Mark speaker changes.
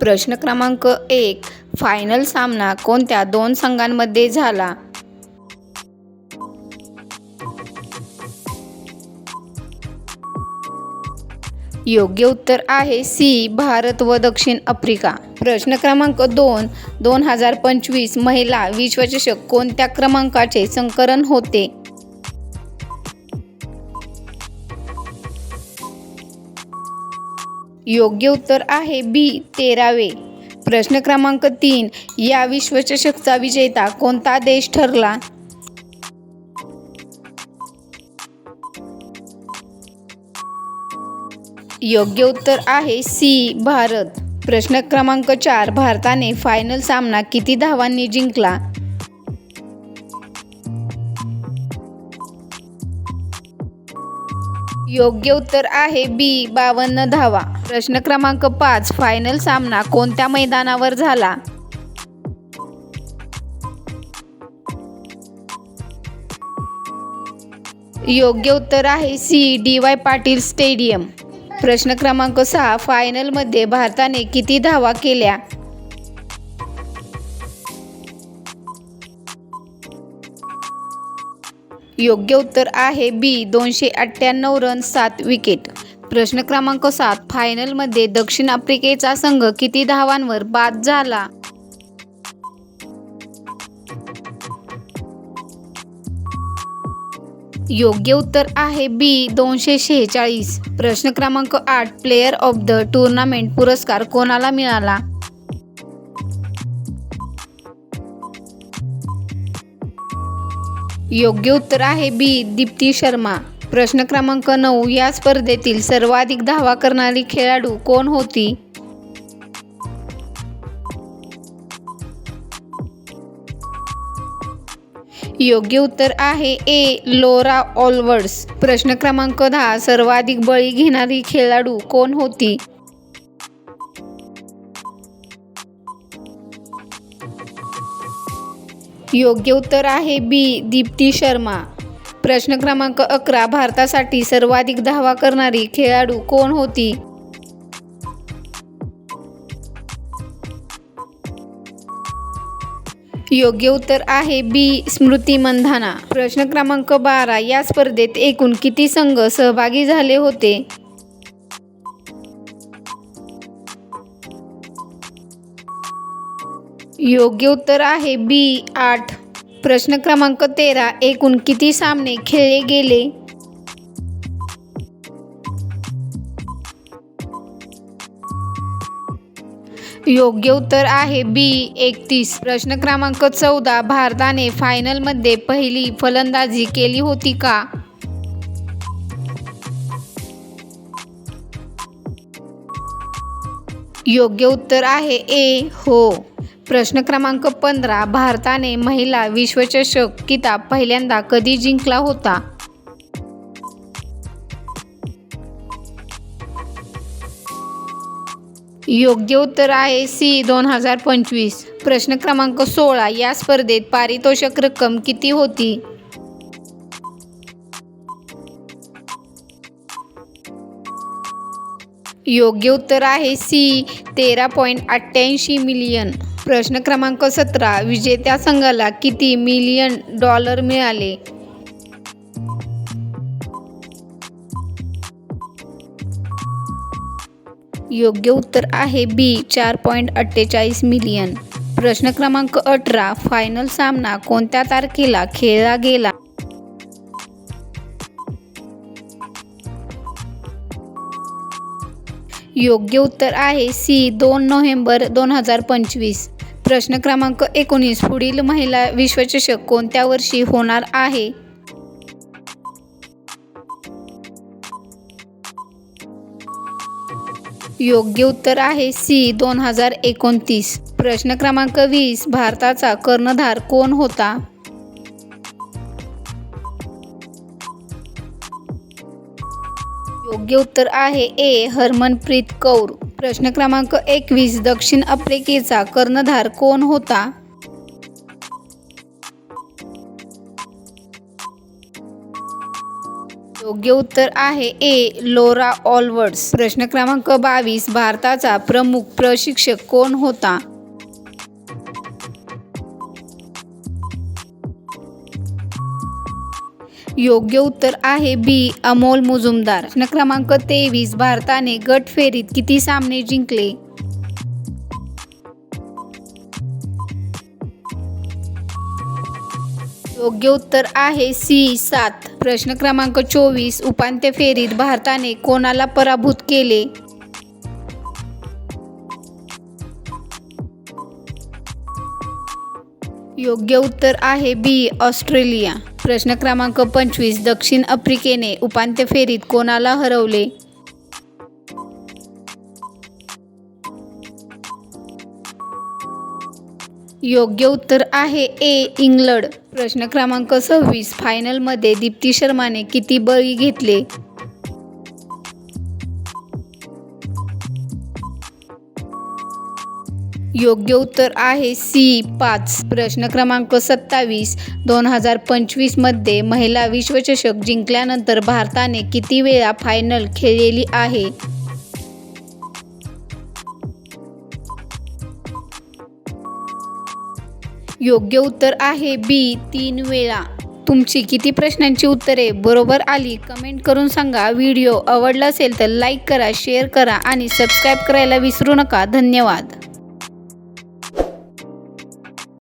Speaker 1: प्रश्न क्रमांक एक फायनल सामना कोणत्या दोन संघांमध्ये झाला? योग्य उत्तर आहे सी भारत व दक्षिण आफ्रिका. प्रश्न क्रमांक दोन दोन हजार पंचवीस महिला विश्वचषक कोणत्या क्रमांकाचे संकलन होते? योग्य उत्तर आहे बी तेरावे. प्रश्न क्रमांक तीन या विश्वचषकचा विजेता कोणता देश ठरला? योग्य उत्तर आहे सी भारत. प्रश्न क्रमांक चार भारताने फायनल सामना किती धावांनी जिंकला? योग्य उत्तर आहे बी बावन्न धावा. प्रश्न क्रमांक पाच फायनल सामना कोणत्या मैदानावर झाला? योग्य उत्तर आहे C D Y Patil stadium. प्रश्न क्रमांक सहा फायनलमध्ये भारताने किती धावा केल्या? योग्य उत्तर आहे बी दोनशे अठ्ठ्याण्णव रन सात विकेट प्रश्न क्रमांक सात फायनलमध्ये दक्षिण आफ्रिकेचा संघ किती धावांवर बाद झाला? योग्य उत्तर आहे बी दोनशे शेहेचाळीस. प्रश्न क्रमांक आठ प्लेयर ऑफ द टुर्नामेंट पुरस्कार कोणाला मिळाला? योग्य उत्तर आहे बी दीप्ती शर्मा. प्रश्न क्रमांक नऊ या स्पर्धेतील सर्वाधिक धावा करणारी खेळाडू कोण होती? योग्य उत्तर आहे ए लोरा ऑलवर्ड्स. प्रश्न क्रमांक दहा सर्वाधिक बळी घेणारी खेळाडू कोण होती? योग्य उत्तर आहे बी दीप्ती शर्मा. प्रश्न क्रमांक अकरा भारतासाठी सर्वाधिक धावा करणारी खेळाडू कोण होती? योग्य उत्तर आहे बी स्मृती मंधाना. प्रश्न क्रमांक बारा या स्पर्धेत एकूण किती संघ सहभागी झाले होते? योग्य उत्तर आहे बी आठ. प्रश्न क्रमांक तेरा एकूण किती सामने खेळले गेले? योग्य उत्तर आहे बी एकतीस. प्रश्न क्रमांक चौदा भारताने फायनलमध्ये पहिली फलंदाजी केली होती का? योग्य उत्तर आहे ए हो. प्रश्न क्रमांक पंधरा भारताने महिला विश्वचषक किताब पहिल्यांदा कधी जिंकला होता? योग्य उत्तर आहे सी दोन हजार पंचवीस. प्रश्न क्रमांक सोळा या स्पर्धेत पारितोषक रक्कम किती होती? योग्य उत्तर आहे सी तेरा पॉईंट अठ्ठ्याऐंशी मिलियन. प्रश्न क्रमांक सतरा विजेत्या संघाला किती मिलियन डॉलर मिळाले? योग्य उत्तर आहे बी चार पॉईंट अठ्ठेचाळीस मिलियन प्रश्न क्रमांक अठरा फायनल सामना कोणत्या तारखेला खेळला गेला? योग्य उत्तर आहे सी दोन नोव्हेंबर दोन हजार पंचवीस. प्रश्न क्रमांक एकोणीस पुढील महिला विश्वचषक कोणत्या वर्षी होणार आहे? योग्य उत्तर आहे सी दोन हजार एकोणतीस. प्रश्न क्रमांक वीस भारताचा कर्णधार कोण होता? योग्य उत्तर आहे ए. हरमनप्रीत कौर. प्रश्न क्रमांक एकवीस दक्षिण आफ्रिकेचा कर्णधार कोण होता? योग्य उत्तर आहे ए. लोरा ऑलवर्ड्स. प्रश्न क्रमांक बावीस भारताचा प्रमुख प्रशिक्षक कोण होता? योग्य उत्तर आहे बी अमोल मुजुमदार. प्रश्न क्रमांक तेवीस भारताने गट फेरीत किती सामने जिंकले? योग्य उत्तर आहे सी सात. प्रश्न क्रमांक चोवीस उपांत्य फेरीत भारताने कोणाला पराभूत केले? योग्य उत्तर आहे बी ऑस्ट्रेलिया. प्रश्न क्रमांक पंचवीस दक्षिण आफ्रिकेने उपांत्य फेरीत कोणाला हरवले? योग्य उत्तर आहे ए इंग्लंड. प्रश्न क्रमांक सव्वीस फायनलमध्ये दीप्ती शर्माने किती बळी घेतले? योग्य उत्तर आहे सी पाच. प्रश्न क्रमांक सत्तावीस. दोन हजार पंचवीसमध्ये महिला विश्वचषक जिंकल्यानंतर भारताने किती वेळा फायनल खेळलेली आहे? योग्य उत्तर आहे बी तीन वेळा. तुमची किती प्रश्नांची उत्तरे बरोबर आली कमेंट करून सांगा. व्हिडिओ आवडला असेल तर लाईक करा शेअर करा आणि सबस्क्राईब करायला विसरू नका. धन्यवाद.